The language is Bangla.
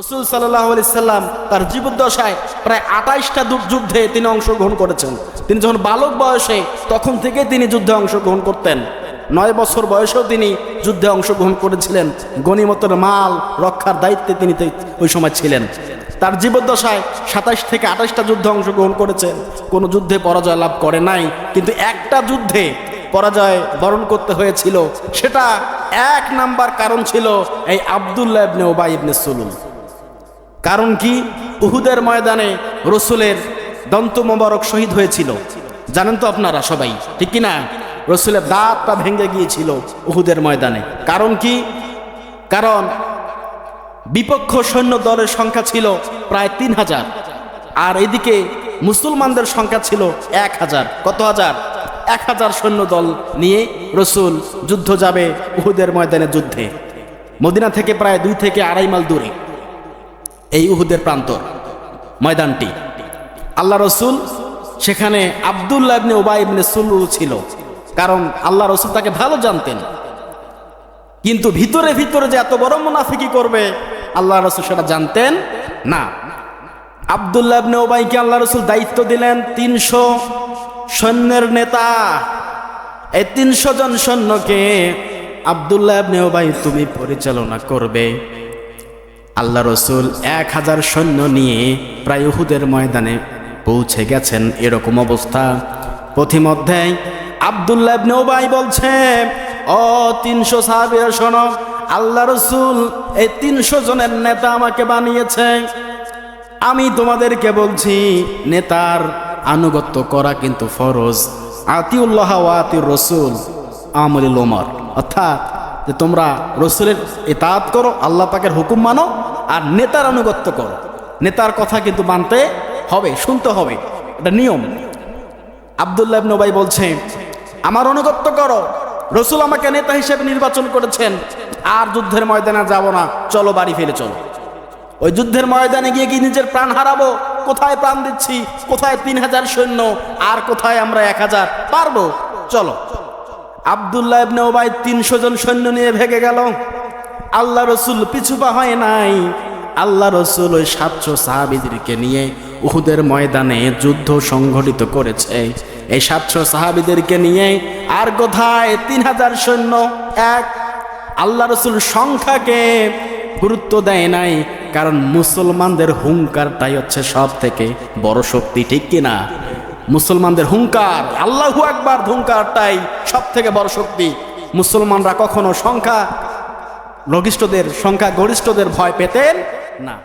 রসুল সাল্লাহ সাল্লাম তার জীবদ্দশায় প্রায় আঠাইশটা যুদ্ধে তিনি অংশগ্রহণ করেছেন। তিনি যখন বালক বয়সে, তখন থেকে তিনি যুদ্ধে অংশগ্রহণ করতেন। নয় বছর বয়সেও তিনি যুদ্ধে অংশগ্রহণ করেছিলেন। গণিমতের মাল রক্ষার দায়িত্বে তিনি ওই সময় ছিলেন। তার জীবদ্দশায় সাতাশ থেকে আঠাশটা যুদ্ধে অংশগ্রহণ করেছেন। কোনো যুদ্ধে পরাজয় লাভ করে নাই। কিন্তু একটা যুদ্ধে পরাজয় বরণ করতে হয়েছিল। সেটা এক নাম্বার কারণ ছিল এই আবদুল্লাহ ইবনে ওবাই ইবনে সুলুল কারণ কি? উহুদের ময়দানে রসুলের দন্ত মোবারক শহীদ হয়েছিল। জানেন তো আপনারা সবাই, ঠিক কি না রসুলের দাঁতটা ভেঙে গিয়েছিল উহুদের ময়দানে। কারণ কি? কারণ বিপক্ষ সৈন্য দলের সংখ্যা ছিল প্রায় তিন হাজার, আর এদিকে মুসলমানদের সংখ্যা ছিল এক হাজার। কত হাজার? এক হাজার সৈন্য দল নিয়ে রসুল যুদ্ধ যাবে উহুদের ময়দানে যুদ্ধে। মদিনা থেকে প্রায় দুই থেকে আড়াই মাইল দূরে। এই উহুদের প্রান্তর ময়দানটি। আল্লাহ রসুল সেখানে আবদুল্লাহ ইবনে ওবাই ইবনে সুলু ছিল, কারণ আল্লাহ রসুল তাকে ভালো জানতেন। কিন্তু ভিতরে ভিতরে যে এত বড় মুনাফিকি করবে, আল্লাহ রসুল সেটা জানতেন না। আবদুল্লাহ ইবনে ওবাইকে আল্লাহ রসুল দায়িত্ব দিলেন তিনশো সৈন্যের নেতা। এই তিনশো জন সৈন্যকে আবদুল্লাহ ইবনে তুমি পরিচালনা করবে। আল্লাহ রসুল এক হাজার সৈন্য নিয়ে প্রায় উহুদের ময়দানে পৌঁছে গেছেন এরকম অবস্থা। পথিমধ্যে আবদুল্লাহ ইবনে ওবাই বলছে, ও তিনশো সাহাবিরা শোনো, আল্লাহ রসুল এই তিনশো জনের নেতা আমাকে বানিয়েছে। আমি তোমাদেরকে বলছি, নেতার আনুগত্য করা কিন্তু ফরজ। আতিউল্লাহ আতিউর রসুল আমলিল ওমর। অর্থাৎ যে তোমরা রসুলের এতাত করো, আল্লাহ পাকের হুকুম মানো, আর নেতার আনুগত্য করো। নেতার কথা কিন্তু মানতে হবে, শুনতে হবে। এটা নিয়ম। আবদুল্লাহ ইবনে ওবাই বলছে, আমার অনুগত্য করো। রসুল আমাকে নেতা হিসেবে নির্বাচন করেছেন। আর যুদ্ধের ময়দানে যাব না। চলো বাড়ি ফিরে চলো। ওই যুদ্ধের ময়দানে গিয়ে কি নিজের প্রাণ হারাবো? কোথায় প্রাণ দিচ্ছি? কোথায় তিন হাজার সৈন্য? আর কোথায় আমরা এক হাজার? পারব? চলো। আবদুল্লাহ ইবনে ওবাই তিনশো জন সৈন্য নিয়ে ভেগে গেল। আল্লাহ রসুল পিছু পা হয় নাই। আল্লাহ রসুল ওই সাতশো সাহাবিদেরকে নিয়ে উহুদের ময়দানে যুদ্ধ সংঘটিত করেছে। এই সাতশো সাহাবিদেরকে নিয়ে আর কোথায়? তিন হাজার সৈন্য, এক। আল্লাহ রসুল সংখ্যাকে গুরুত্ব দেয় নাই, কারণ মুসলমানদের হুঙ্কারটাই হচ্ছে সব থেকে বড় শক্তি, ঠিক কিনা? মুসলমানদের হুঙ্কার, আল্লাহু আকবার হুঙ্কারটাই সব থেকে বড় শক্তি। মুসলমানরা কখনো সংখ্যা লঘিষ্ঠদের সংখ্যা গরিষ্ঠদের ভয় পেতেন না।